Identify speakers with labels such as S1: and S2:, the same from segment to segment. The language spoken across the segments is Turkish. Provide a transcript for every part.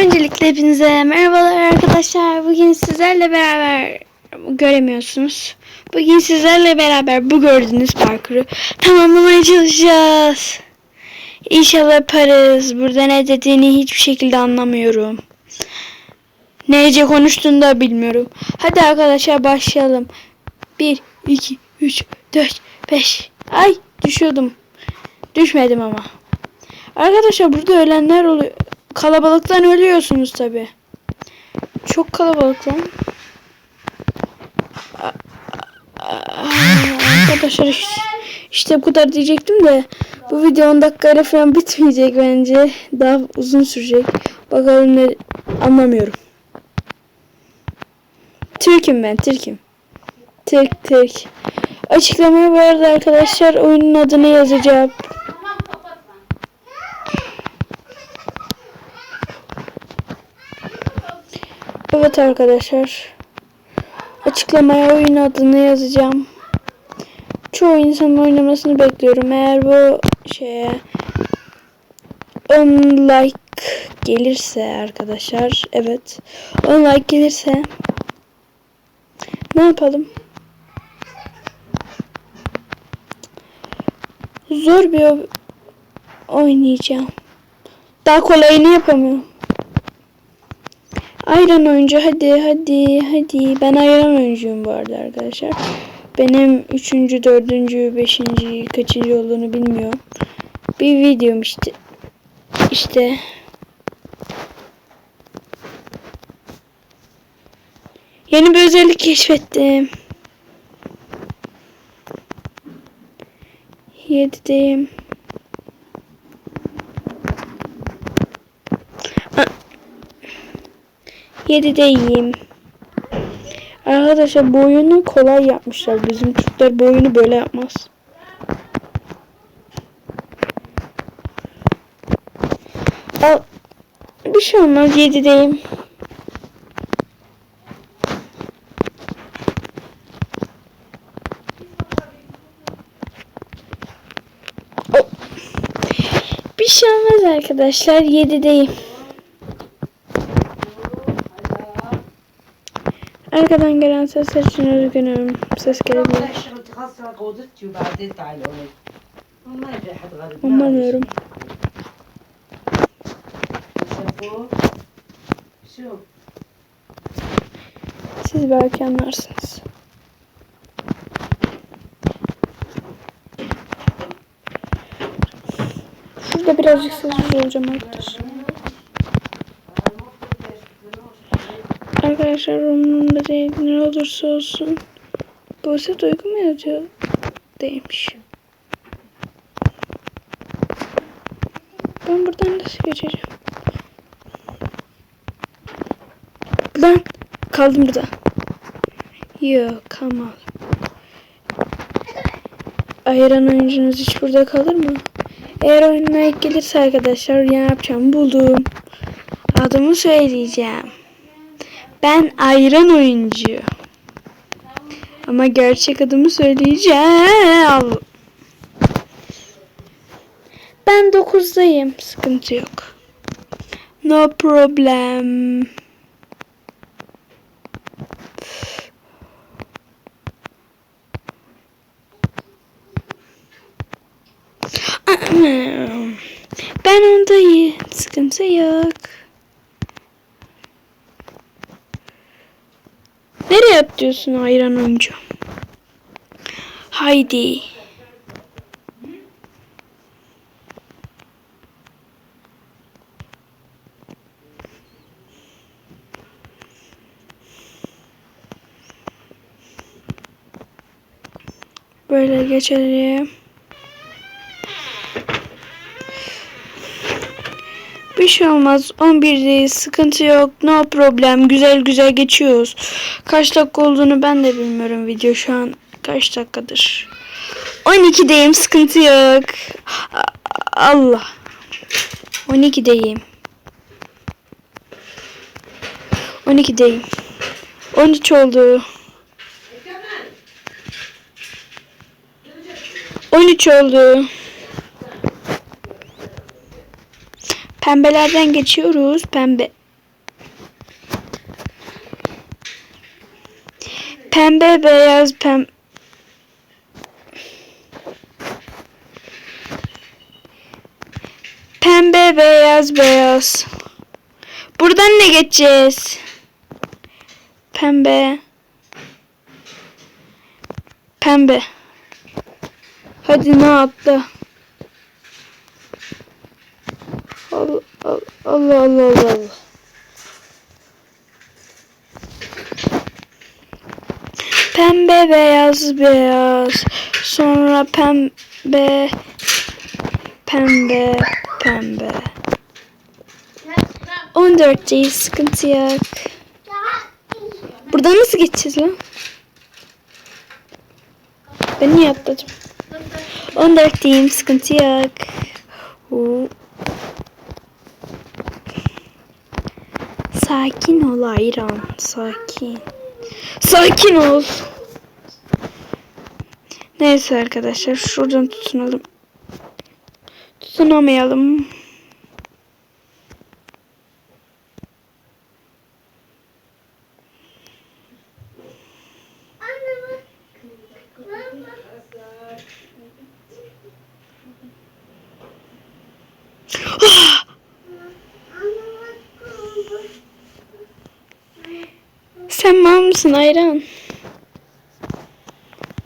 S1: Öncelikle hepinize merhabalar arkadaşlar. Bugün sizlerle beraber göremiyorsunuz. Bugün sizlerle beraber bu gördüğünüz parkuru tamamlamaya çalışacağız. İnşallah yaparız. Burada ne dediğini hiçbir şekilde anlamıyorum. Nece konuştuğunu da bilmiyorum. Hadi arkadaşlar başlayalım. 1, 2, 3, 4, 5. Ay düşüyordum. Düşmedim ama. Arkadaşlar burada ölenler oluyor. Kalabalıktan ölüyorsunuz tabi. Çok kalabalık lan. Arkadaşlar iş- işte bu kadar diyecektim de bu video 10 dakikayla falan bitmeyecek bence. Daha uzun sürecek. Bakalım ne anlamıyorum. Türk'üm ben Türk'üm. Türk Türk. Açıklamaya bu arada arkadaşlar oyunun adını yazacağım. Evet arkadaşlar. Açıklamaya oyun adını yazacağım. Çoğu insanın oynamasını bekliyorum. Eğer bu şeye 10 like gelirse arkadaşlar. Evet. 10 like gelirse ne yapalım? Zor bir oy- oynayacağım. Daha kolayını yapamıyorum. Ayran oyuncu hadi hadi hadi. Ben ayran oyuncuyum bu arada arkadaşlar. Benim üçüncü, dördüncü, beşinci, kaçıncı olduğunu bilmiyorum. Bir videom işte. İşte. Yeni bir özellik keşfettim. Yedideyim. Yedideyim. Arkadaşlar bu oyunu kolay yapmışlar. Bizim Türkler bu oyunu böyle yapmaz. Al. Bir şey olmaz. Yedideyim. O- Bir şey olmaz arkadaşlar. Yedideyim. Arkadan gelen sesler için üzgünüm. Ses gelebilir.
S2: Umarım.
S1: Siz belki anlarsınız. Şurada birazcık sessiz olacağım arkadaşlar. Arkadaşlar umurumda değil ne olursa olsun. Buse Duygu mu yazıyor? Değilmiş. Ben buradan nasıl geçeceğim? Lan kaldım burada. Yok kalmadım. Ayıran oyuncunuz hiç burada kalır mı? Eğer oyununa ilk gelirse arkadaşlar ne yapacağım buldum. Adımı söyleyeceğim. Ben ayran oyuncu. Ama gerçek adımı söyleyeceğim. Ben 9'dayım. Sıkıntı yok. No problem. Ben ondayım. Sıkıntı yok. Nereye atlıyorsun ayran oyuncu? Haydi. Böyle geçelim. Bir şey olmaz. 11'deyiz. Sıkıntı yok. No problem. Güzel güzel geçiyoruz. Kaç dakika olduğunu ben de bilmiyorum video şu an. Kaç dakikadır? 12'deyim. Sıkıntı yok. Allah. 12'deyim. 12'deyim. 13 oldu. 13 oldu. Pembelerden geçiyoruz. Pembe. Pembe, beyaz, pem. Pembe, beyaz, beyaz. Buradan ne geçeceğiz? Pembe. Pembe. Hadi ne atla. Allah Allah Allah Allah. Pembe beyaz beyaz. Sonra pembe pembe pembe. 14'teyiz sıkıntı yok. Buradan nasıl geçeceğiz lan? Ben niye atladım? 14'teyim sıkıntı yok. Sakin ol Ayran. Sakin. Sakin ol. Neyse arkadaşlar şuradan tutunalım. Tutunamayalım. Sen mal mısın Ayran?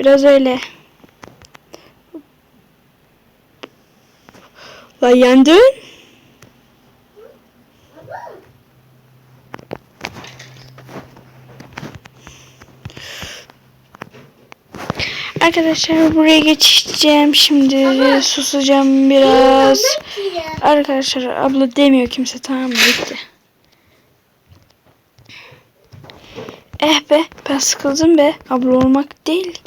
S1: Biraz öyle. Lan yandın. Arkadaşlar buraya geçeceğim şimdi susacağım biraz. Arkadaşlar abla demiyor kimse tamam mı bitti. Eh be ben sıkıldım be abla olmak değil.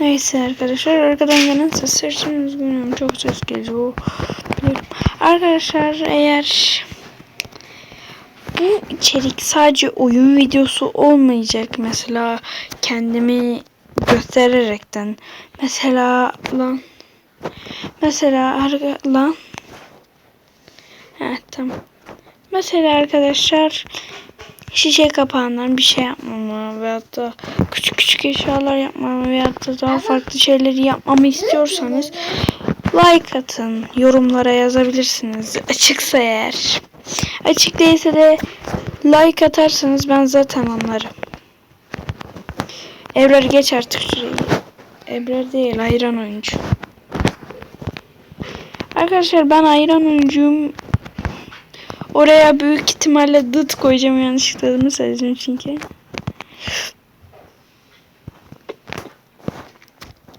S1: Neyse arkadaşlar arkadan gelen sesler için üzgünüm çok ses geliyor. Biliyorum. Arkadaşlar eğer bu içerik sadece oyun videosu olmayacak mesela kendimi göstererekten mesela lan mesela arka lan Evet tamam. Mesela arkadaşlar şişe kapağından bir şey yapmamı veyahut da küçük küçük eşyalar yapmamı veyahut da daha farklı şeyleri yapmamı istiyorsanız like atın. Yorumlara yazabilirsiniz. Açıksa eğer. Açık değilse de like atarsanız ben zaten anlarım. Ebrar geç artık şurayı. Ebrar değil ayran oyuncu. Arkadaşlar ben ayran oyuncuyum. Oraya büyük ihtimalle dıt koyacağım yanlışlıkla adını söyledim çünkü.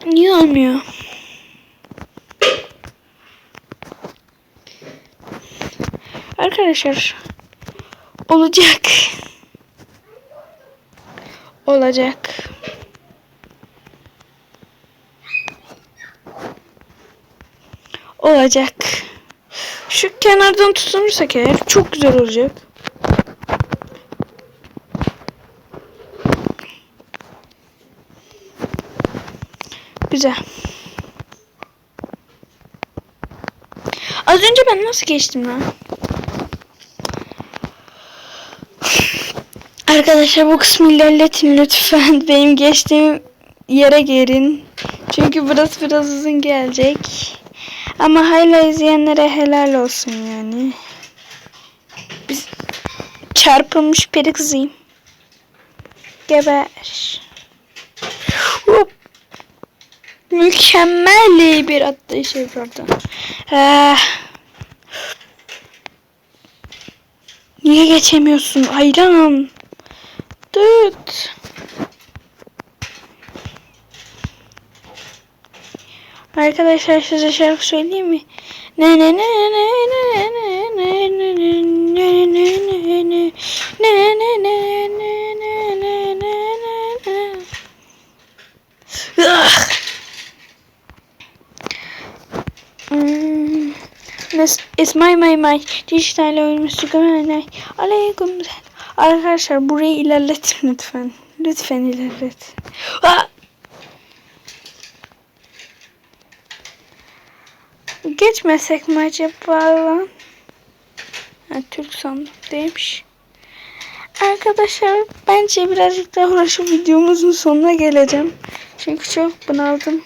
S1: Niye olmuyor? Arkadaşlar olacak. Olacak. Olacak. Şu kenardan tutunursak eğer çok güzel olacak. Güzel. Az önce ben nasıl geçtim lan? Arkadaşlar bu kısmı ilerletin lütfen. Benim geçtiğim yere gelin. Çünkü burası biraz uzun gelecek. Ama hala izleyenlere helal olsun yani. Biz çarpılmış peri kızıyım. Geber. Hop. Mükemmel bir atlayış oradan. Ee, niye geçemiyorsun? Hayran. Tut. Arkadaşlar size şarkı söyleyeyim mi? Ne ne ne ne ne ne ne ne ne ne ne ne ne ne ne ne ne ne ne ne Ah! Hmm. Nes- İsmail May May dijital oyun müzik Aleyküm Arkadaşlar burayı ilerletin lütfen. Lütfen ilerlet. Ah! Geçmesek mi acaba lan? Ben Türk sandım demiş. Arkadaşlar bence birazcık daha uğraşıp videomuzun sonuna geleceğim. Çünkü çok bunaldım.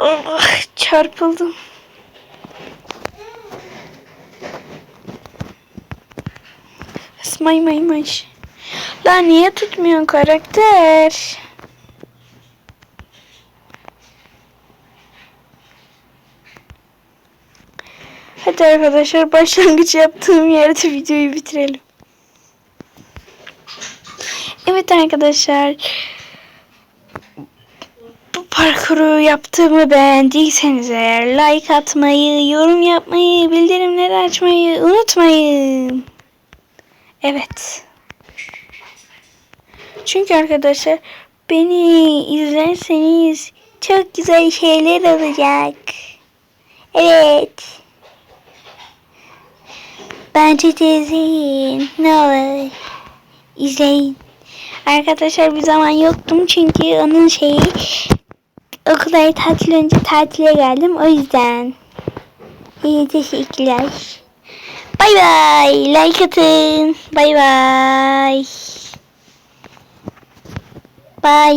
S1: Oh, çarpıldım. May may may. La niye tutmuyorsun karakter? Hadi arkadaşlar başlangıç yaptığım yerde videoyu bitirelim. Evet arkadaşlar. Bu parkuru yaptığımı beğendiyseniz eğer like atmayı, yorum yapmayı, bildirimleri açmayı unutmayın. Evet. Çünkü arkadaşlar beni izlerseniz çok güzel şeyler olacak. Evet. Bence de izleyin. Ne olur. İzleyin. Arkadaşlar bir zaman yoktum çünkü onun şeyi okulları tatil önce tatile geldim o yüzden. İyi teşekkürler. Bay bay. Like atın. Bay bay. Bay.